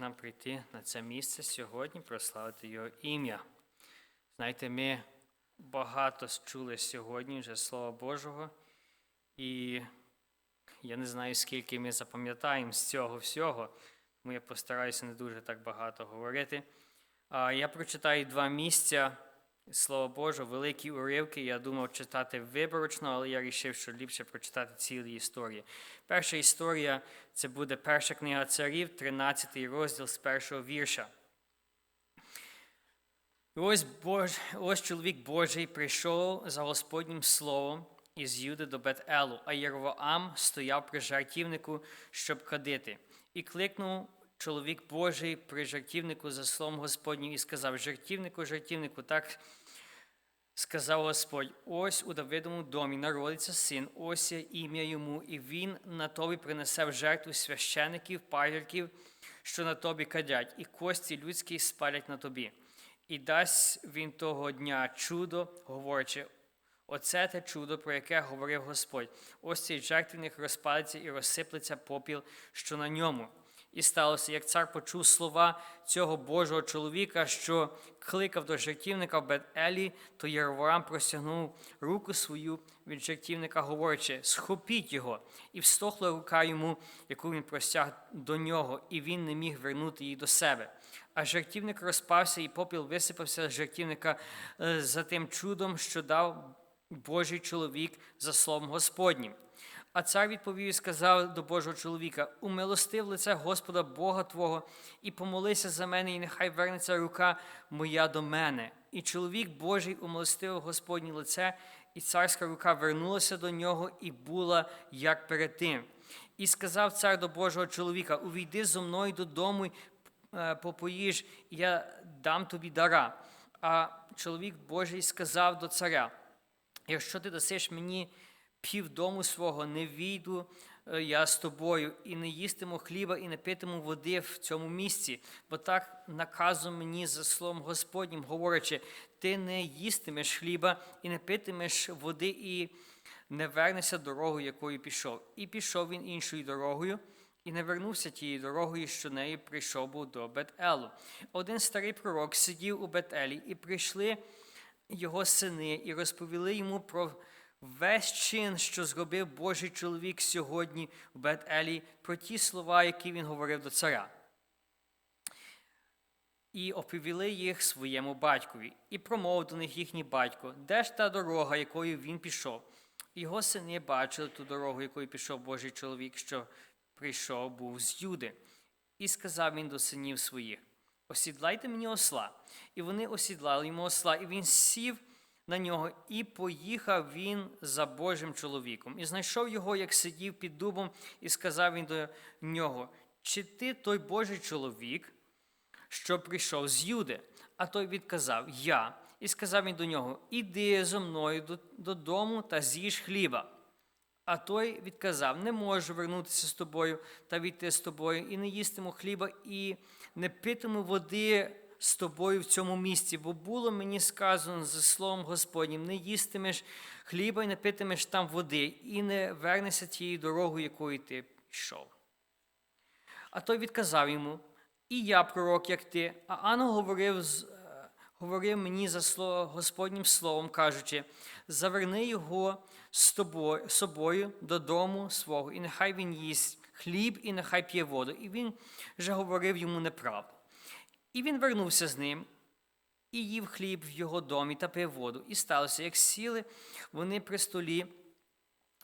нам прийти на це місце сьогодні, прославити Його ім'я. Знаєте, ми багато чули сьогодні вже Слова Божого, і я не знаю, скільки ми запам'ятаємо з цього всього, тому я постараюся не дуже так багато говорити. Я прочитаю два місця Слова Божого, великі уривки. Я думав читати виборочно, але я вирішив, що ліпше прочитати цілі історії. Перша історія це буде перша книга царів, 13 розділ з першого вірша. Ось, Бож, ось чоловік Божий прийшов за Господнім словом із Юди до Бет-Елу, а Єрвоам стояв при жартівнику, щоб кадити. І кликнув чоловік Божий при жартівнику за словом Господнім і сказав: Жартівнику, жартівнику, так сказав Господь: ось у Давидовому домі народиться син, ось ім'я йому, і він на тобі принесе в жертву священиків, пагірків, що на тобі кадять, і кості людські спалять на тобі. І дасть він того дня чудо, говорячи, оце те чудо, про яке говорив Господь. Ось цей жертвенник розпалиться і розсиплеться попіл, що на ньому. І сталося, як цар почув слова цього Божого чоловіка, що кликав до жертівника в Бет-Елі, то Єроворам простягнув руку свою від жертівника, говорячи, схопіть його. І встохла рука йому, яку він простяг до нього, і він не міг вернути її до себе. А жертівник розпався, і попіл висипався з жертівника е, за тим чудом, що дав Божий чоловік за словом Господнім. А цар відповів і сказав до Божого чоловіка: умилостив лице Господа Бога Твого, і помолися за мене, і нехай вернеться рука моя до мене. І чоловік Божий умилостив Господнє лице, і царська рука вернулася до нього і була як перед тим. І сказав цар до Божого чоловіка: Увійди зо мною додому, й, е, попоїж, і я дам тобі дара. А чоловік Божий сказав до царя: Якщо ти дасиш мені півдому свого, не війду е, я з тобою, і не їстиму хліба, і не питиму води в цьому місці, бо так наказом мені за словом Господнім, говорячи, ти не їстимеш хліба і не питимеш води, і не вернешся дорогою, якою пішов. І пішов він іншою дорогою. І не вернувся тією дорогою, що нею прийшов був до Бет-Елу. Один старий пророк сидів у Бет-Елі, і прийшли його сини, і розповіли йому про весь чин, що зробив Божий чоловік сьогодні в Бет-Елі, про ті слова, які він говорив до царя. І оповіли їх своєму батькові, і промовив до них їхній батько, де ж та дорога, якою він пішов. Його сини бачили ту дорогу, якою пішов Божий чоловік, що прийшов був з Юди. І сказав він до синів своїх: Осідлайте мені осла. І вони осідлали йому осла, і він сів на нього, і поїхав він за Божим чоловіком. І знайшов його, як сидів під дубом, і сказав він до нього: Чи ти той Божий чоловік, що прийшов з Юди? А той відказав: Я. І сказав він до нього: Іди зо мною додому та з'їж хліба. А той відказав: Не можу вернутися з тобою та війти з тобою, і не їстиму хліба, і не питиму води з тобою в цьому місці, бо було мені сказано за словом Господнім: не їстимеш хліба і не питимеш там води, і не вернешся тією дорогою, якою ти йшов. А той відказав йому: І я пророк, як ти, а Ангел говорив з говорив мені за слово, Господнім словом, кажучи, заверни його з тобою, собою додому свого, і нехай він їсть хліб, і нехай п'є воду. І він вже говорив йому неправду. І він вернувся з ним і їв хліб в його домі та пив воду. І сталося, як сіли вони при столі,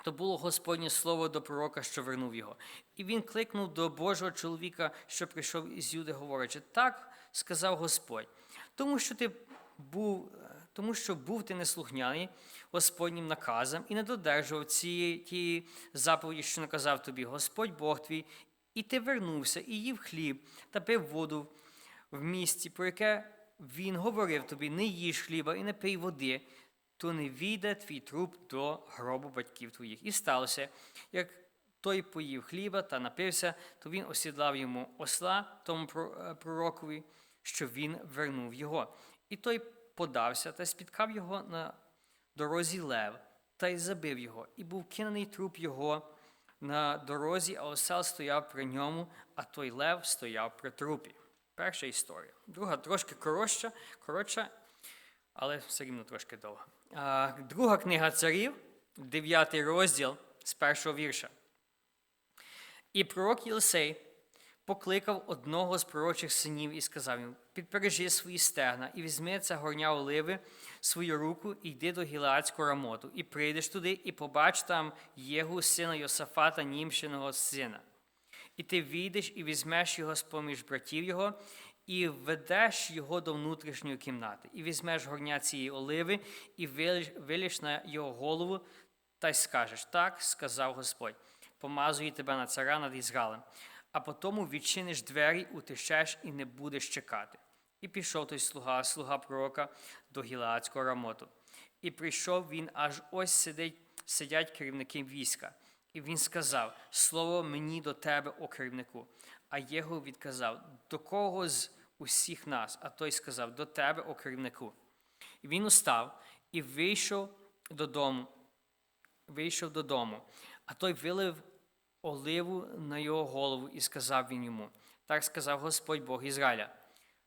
то було Господнє слово до пророка, що вернув його. І він кликнув до Божого чоловіка, що прийшов із Юди, говорячи, так сказав Господь. Тому що ти був, тому що був ти неслухняний Господнім наказом і не додержував цієї заповіді, що наказав тобі Господь Бог твій, і ти вернувся, і їв хліб та пив воду в місті, про яке він говорив тобі: не їж хліба і не пий води, то не війде твій труп до гробу батьків твоїх. І сталося, як той поїв хліба та напився, то він осідлав йому осла тому пророкові що він вернув його. І той подався та спіткав його на дорозі лев та й забив його, і був кинений труп його на дорозі, а осел стояв при ньому, а той лев стояв при трупі. Перша історія. Друга трошки коротша, коротша але все рівно трошки довго. Друга книга царів, 9 розділ з першого вірша. І пророк Єлисей покликав одного з пророчих синів і сказав йому: підпережи свої стегна і візьми це горня оливи свою руку і йди до Гілеадського рамоту, і прийдеш туди, і побач там Єгу, сина Йосафата, німщиного сина. І ти війдеш і візьмеш його з поміж братів його, і введеш його до внутрішньої кімнати, і візьмеш горня цієї оливи, і вилиш на його голову, та й скажеш: так, сказав Господь, помазую тебе на цара над Ізраїлем, а потому відчиниш двері, утишеш і не будеш чекати. І пішов той слуга, слуга пророка до Гілеадського рамоту. І прийшов він, аж ось сидить, сидять керівники війська. І він сказав: Слово мені до тебе, о керівнику. А Єгу відказав: До кого з усіх нас? А той сказав: До тебе, о керівнику. І він устав і вийшов додому. Вийшов додому, а той вилив оливу на його голову і сказав він йому: Так сказав Господь Бог Ізраїля: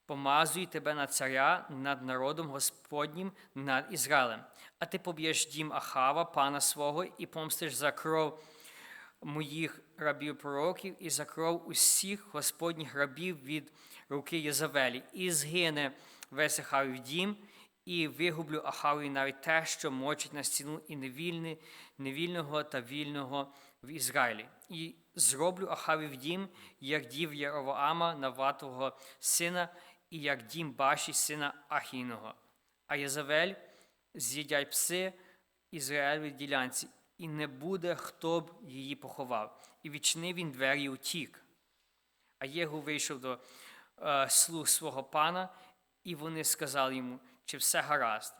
помазую тебе на царя над народом Господнім над Ізраїлем, а ти поб'єш дім Ахава, пана свого, і помстиш за кров моїх рабів пророків і за кров усіх Господніх рабів від руки Єзавелі, і згине весь Ахавів дім, і вигублю Ахаві навіть те, що мочить на стіну і невільне, невільного та вільного в Ізраїлі. І зроблю Ахавів дім, як дів Яровоама, Наватого сина, і як дім Баші, сина Ахіного. А Єзавель з'їдять пси Ізраїлеві ділянці, і не буде, хто б її поховав. І відчинив він двері і утік. А Єгу вийшов до е, слуг свого пана, і вони сказали йому, чи все гаразд.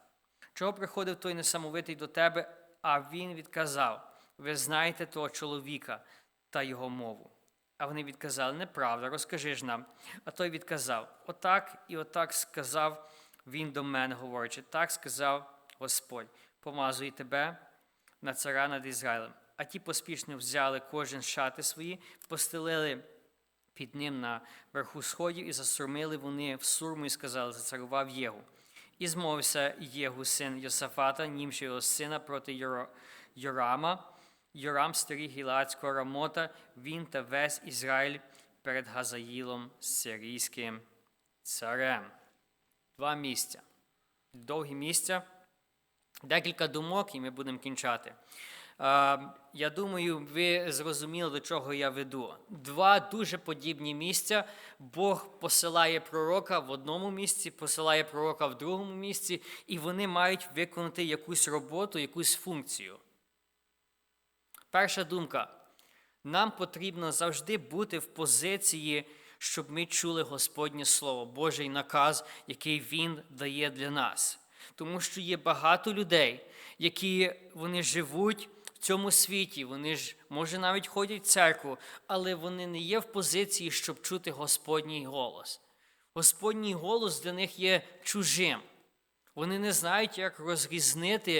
Чого приходив той несамовитий до тебе? А він відказав: Ви знаєте того чоловіка та його мову. А вони відказали, неправда, розкажи ж нам. А той відказав: Отак і отак сказав він до мене, говорячи, так сказав Господь, помазує тебе на цара над Ізраїлем. А ті поспішно взяли кожен шати свої, постелили під ним на верху сходів і засурмили вони в сурму і сказали, зацарував Єгу. І змовився Єгу, син Йосафата, німши його сина проти Йорама. Йорам старий Гілацького рамота, він та весь Ізраїль перед Газаїлом сирійським царем. Два місця. Довгі місця. Декілька думок, і ми будемо кінчати. Е, Я думаю, ви зрозуміли, до чого я веду. Два дуже подібні місця. Бог посилає пророка в одному місці, посилає пророка в другому місці, і вони мають виконати якусь роботу, якусь функцію. Перша думка. Нам потрібно завжди бути в позиції, щоб ми чули Господнє Слово, Божий наказ, який Він дає для нас. Тому що є багато людей, які вони живуть в цьому світі, вони ж, може, навіть ходять в церкву, але вони не є в позиції, щоб чути Господній голос. Господній голос для них є чужим. Вони не знають, як розрізнити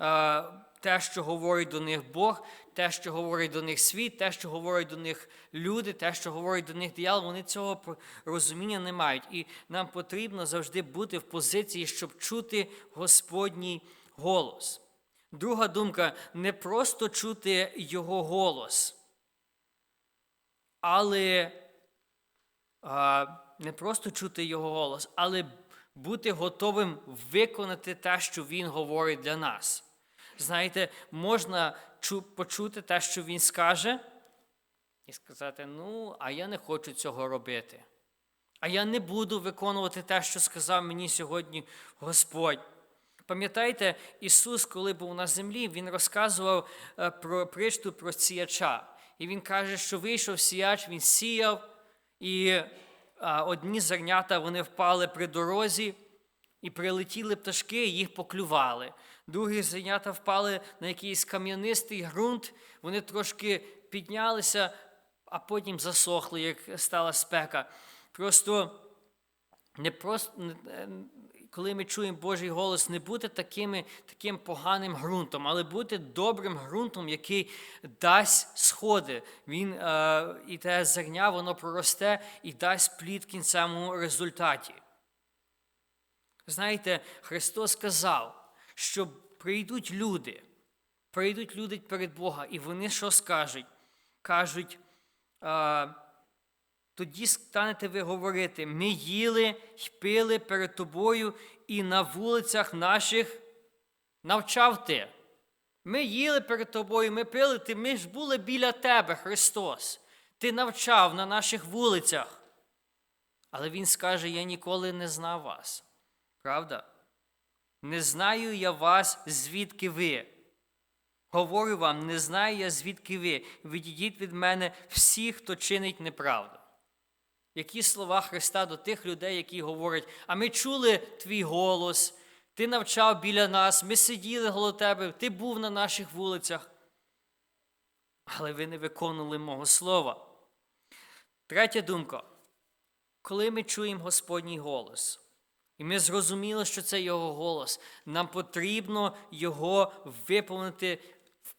е, те, що говорить до них Бог, те, що говорить до них світ, те, що говорить до них люди, те, що говорить до них диявол, вони цього розуміння не мають. І нам потрібно завжди бути в позиції, щоб чути Господній голос. Друга думка не просто чути Його голос, але а, не просто чути Його голос, але бути готовим виконати те, що Він говорить для нас. Знаєте, можна почути те, що Він скаже, і сказати: ну, а я не хочу цього робити. А я не буду виконувати те, що сказав мені сьогодні Господь. Пам'ятаєте, Ісус, коли був на землі, Він розказував е, про притчу про сіяча. І Він каже, що вийшов сіяч, він сіяв, і одні зернята вони впали при дорозі, і прилетіли пташки, і їх поклювали. Другі зернята впали на якийсь кам'янистий ґрунт, вони трошки піднялися, а потім засохли, як стала спека. Просто не просто, е, коли ми чуємо Божий голос, не бути такими, таким поганим ґрунтом, але бути добрим ґрунтом, який дасть сходи. Він, е, І те зерня, воно проросте і дасть плід в кінцевому результаті. Знаєте, Христос сказав, що прийдуть люди, прийдуть люди перед Бога, і вони що скажуть? Кажуть, а, тоді станете ви говорити: ми їли й пили перед тобою, і на вулицях наших навчав ти. Ми їли перед тобою, ми пили, ти, ми ж були біля тебе, Христос. Ти навчав на наших вулицях. Але Він скаже: Я ніколи не знав вас. Правда? Не знаю я вас, звідки ви. Говорю вам, не знаю я, звідки ви. Відійдіть від мене всі, хто чинить неправду. Які слова Христа до тих людей, які говорять, а ми чули твій голос, ти навчав біля нас, ми сиділи коло тебе, ти був на наших вулицях. Але ви не виконували мого слова. Третя думка. Коли ми чуємо Господній голос, і ми зрозуміли, що це Його голос, нам потрібно Його виповнити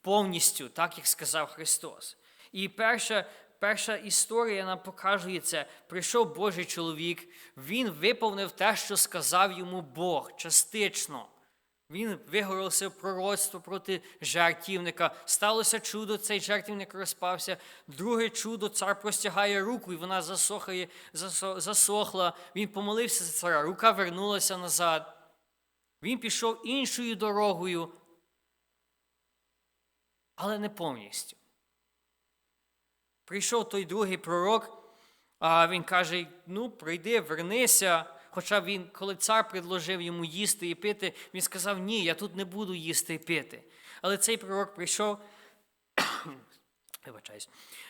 повністю, так як сказав Христос. І перша перша історія нам показує це. Прийшов Божий чоловік, він виповнив те, що сказав йому Бог частично. Він виголосив пророцтво проти жертівника. Сталося чудо, цей жертівник розпався. Друге чудо, цар простягає руку, і вона засохає, засохла. Він помолився за царя, рука вернулася назад. Він пішов іншою дорогою, але не повністю. Прийшов той другий пророк, а він каже: ну, прийди, вернися. Хоча він, коли цар предложив йому їсти і пити, він сказав, ні, я тут не буду їсти і пити. Але цей пророк прийшов,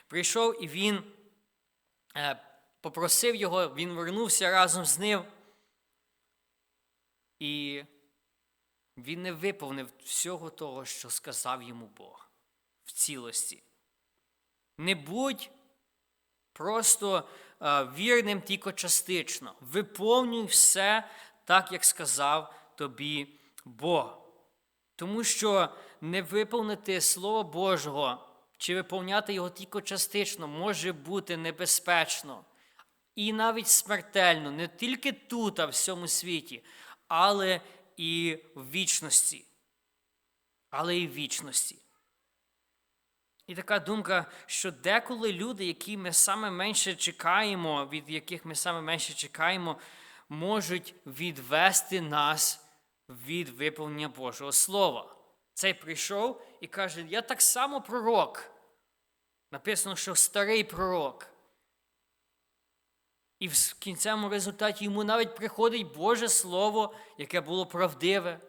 прийшов і він е, попросив його, він вернувся разом з ним. І він не виповнив всього того, що сказав йому Бог в цілості. Не будь просто вірним тільки частично. Виповнюй все так, як сказав тобі Бог. Тому що не виповнити Слово Божого чи виповняти його тільки частично може бути небезпечно. І навіть смертельно, не тільки тут, а в всьому світі, але і в вічності. Але і в вічності. І така думка, що деколи люди, які ми саме менше чекаємо, від яких ми саме менше чекаємо, можуть відвести нас від виповнення Божого Слова. Цей прийшов і каже: Я так само пророк. Написано, що старий пророк. І в кінцевому результаті йому навіть приходить Боже Слово, яке було правдиве.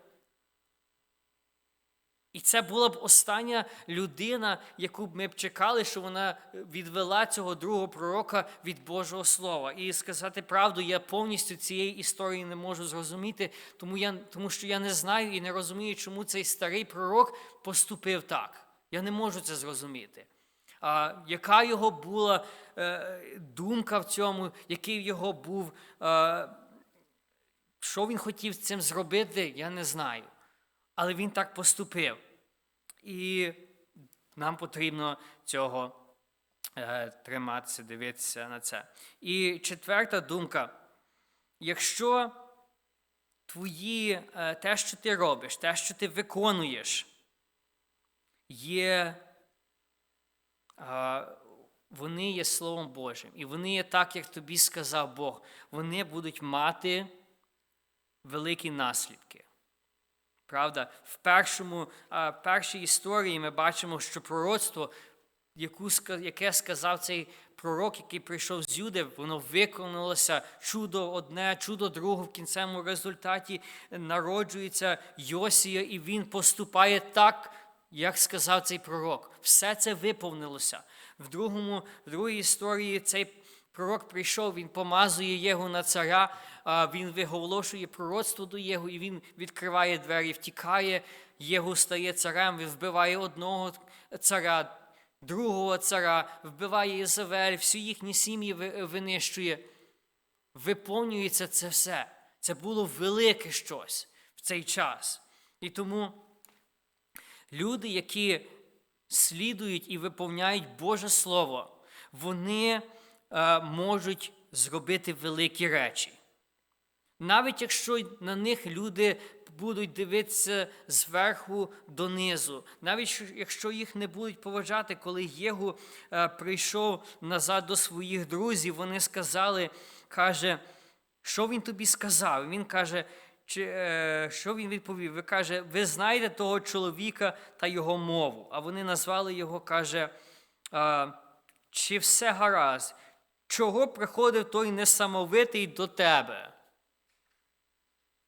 І це була б остання людина, яку б ми б чекали, що вона відвела цього другого пророка від Божого Слова. І сказати правду, я повністю цієї історії не можу зрозуміти, тому, я, тому що я не знаю і не розумію, чому цей старий пророк поступив так. Я не можу це зрозуміти. А, Яка його була е, думка в цьому, який його був, е, що він хотів цим зробити, я не знаю. Але він так поступив. І нам потрібно цього е, триматися, дивитися на це. І четверта думка: якщо твої, е, те, що ти робиш, те, що ти виконуєш, є, е, вони є Словом Божим, і вони є так, як тобі сказав Бог, вони будуть мати великі наслідки. Правда, в першому, першій історії ми бачимо, що пророцтво, яку, яке сказав цей пророк, який прийшов з Юди, воно виконалося чудо одне, чудо друге в кінцевому результаті народжується Йосія, і він поступає так, як сказав цей пророк. Все це виповнилося. В другому, в другій історії цей Пророк прийшов, він помазує його на царя, він виголошує пророцтво до його, і він відкриває двері, втікає, його стає царем, він вбиває одного царя, другого царя, вбиває Ізавель, всі їхні сім'ї винищує. Виповнюється це все. Це було велике щось в цей час. І тому люди, які слідують і виповняють Боже Слово, вони можуть зробити великі речі. Навіть якщо на них люди будуть дивитися зверху донизу, навіть якщо їх не будуть поважати, коли Єгу е, прийшов назад до своїх друзів, вони сказали, каже, що він тобі сказав? Він каже, чи, е, що він відповів? Ви каже, ви знаєте того чоловіка та його мову. А вони назвали його, каже, е, чи все гаразд? Чого приходив той несамовитий до тебе?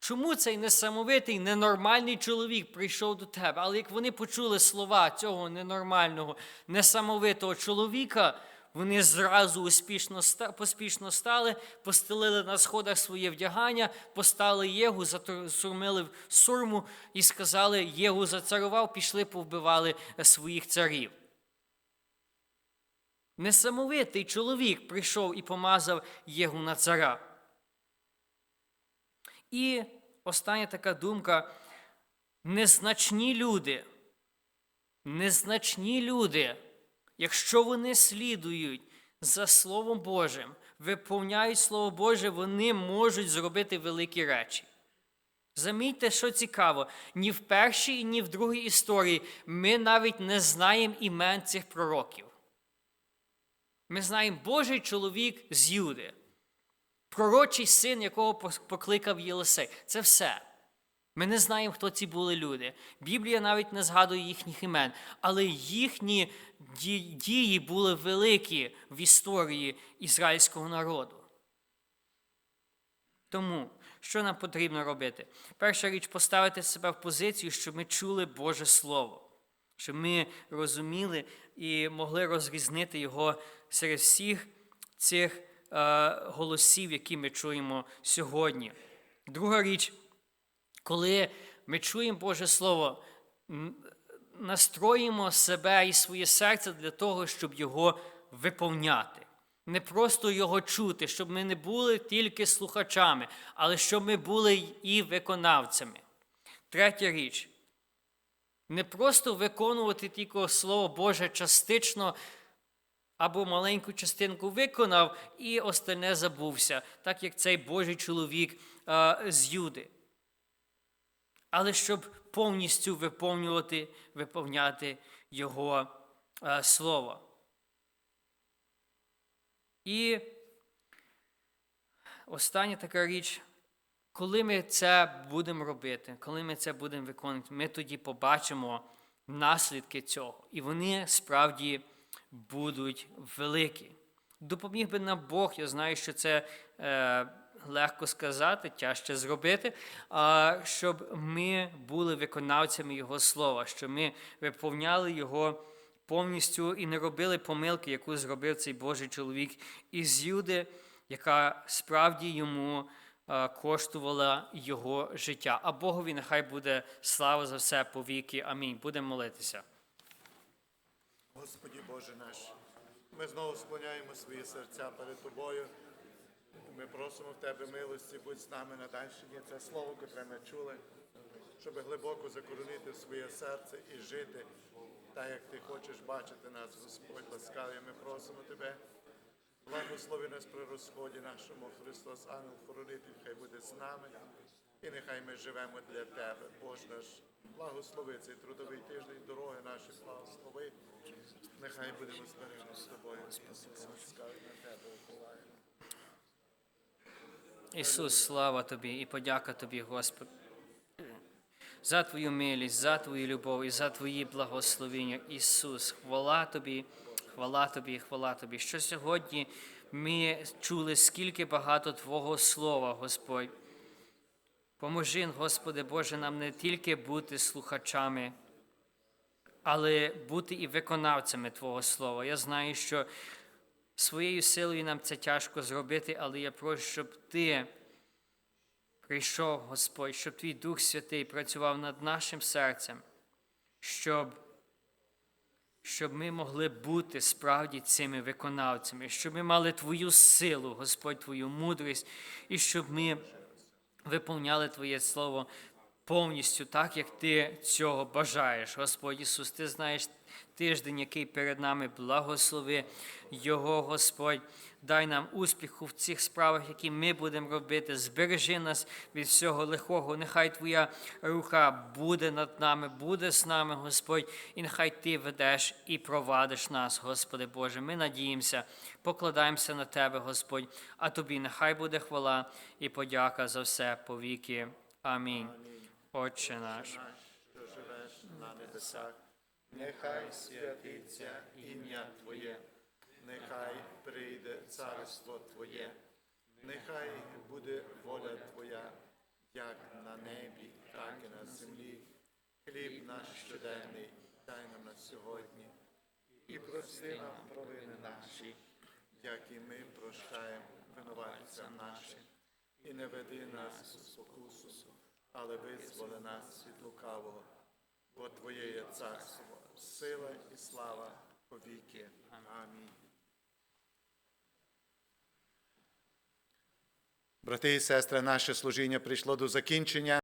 Чому цей несамовитий, ненормальний чоловік прийшов до тебе? Але як вони почули слова цього ненормального, несамовитого чоловіка, вони зразу успішно, поспішно стали, постелили на сходах своє вдягання, постали Єгу, засурмили в сурму і сказали, Єгу зацарував, пішли, повбивали е, своїх царів. Несамовитий чоловік прийшов і помазав Єгу на цара. І остання така думка: незначні люди, незначні люди, якщо вони слідують за Словом Божим, виповняють Слово Боже, вони можуть зробити великі речі. Замітьте, що цікаво, ні в першій, ні в другій історії ми навіть не знаємо імен цих пророків. Ми знаємо Божий чоловік з Юди пророчий син, якого покликав Єлисей. Це все. Ми не знаємо, хто ці були люди. Біблія навіть не згадує їхніх імен, але їхні дії були великі в історії ізраїльського народу. Тому, що нам потрібно робити? Перша річ поставити себе в позицію, щоб ми чули Боже Слово, щоб ми розуміли і могли розрізнити його серед всіх цих е, голосів, які ми чуємо сьогодні. Друга річ, коли ми чуємо Боже Слово, настроїмо себе і своє серце для того, щоб його виповняти. Не просто його чути, щоб ми не були тільки слухачами, але щоб ми були і виконавцями. Третя річ. Не просто виконувати тільки Слово Боже частично або маленьку частинку виконав і остальне забувся, так як цей Божий чоловік е, з Юди. Але щоб повністю виповнювати, виповняти Його е, Слово. І остання така річ, коли ми це будемо робити, коли ми це будемо виконувати, ми тоді побачимо наслідки цього. І вони справді будуть великі. Допоміг би нам Бог, я знаю, що це е, легко сказати, тяжче зробити, а щоб ми були виконавцями Його слова, щоб ми виповняли Його повністю і не робили помилки, яку зробив цей Божий чоловік із Юди, яка справді йому е, коштувала його життя. А Богові нехай буде слава за все повіки. Амінь. Будемо молитися. Господі Боже наш, ми знову склоняємо свої серця перед Тобою. Ми просимо в Тебе милості, будь з нами на дальшині. Це слово, котре ми чули, щоб глибоко закоронити в своє серце і жити так, як Ти хочеш бачити нас, Господь ласкавий. Ми просимо Тебе. Благослови нас при розході нашому Христос, ангел хоронитель, хай буде з нами. І нехай ми живемо для Тебе, Боже наш. Благослови цей трудовий тиждень, дороги наші, благослови. Нехай будемо збережені з тобою. Уповаємо. Ісус, слава Тобі і подяка Тобі, Господь, за Твою милість, за Твою любов і за Твої благословення. Ісус, хвала Тобі, хвала Тобі, хвала Тобі. Що сьогодні ми чули скільки багато Твого Слова, Господь. Поможи, Господи Боже, нам не тільки бути слухачами, але бути і виконавцями Твого Слова. Я знаю, що своєю силою нам це тяжко зробити, але я прошу, щоб Ти прийшов, Господь, щоб Твій Дух Святий працював над нашим серцем, щоб, щоб ми могли бути справді цими виконавцями, щоб ми мали Твою силу, Господь, Твою мудрість, і щоб ми виповняли Твоє Слово повністю так, як Ти цього бажаєш. Господь Ісус, Ти знаєш тиждень, який перед нами благослови Його, Господь. Дай нам успіху в цих справах, які ми будемо робити. Збережи нас від всього лихого. Нехай Твоя рука буде над нами, буде з нами, Господь, і нехай Ти ведеш і провадиш нас, Господи Боже. Ми надіємося, покладаємося на Тебе, Господь, а Тобі нехай буде хвала і подяка за все повіки. Амінь. Отче наш. що живеш на небесах, нехай святиться ім'я Твоє, нехай прийде царство Твоє, нехай буде воля Твоя, як на небі, так і на землі. Хліб наш щоденний дай нам на сьогодні, і прости нам провини наші, як і ми прощаємо винуватцям нашим, і не веди нас у спокусу, але визволи нас від лукавого, бо Твоє є царство, сила і слава повіки. Амінь. Брати і сестри, наше служіння прийшло до закінчення.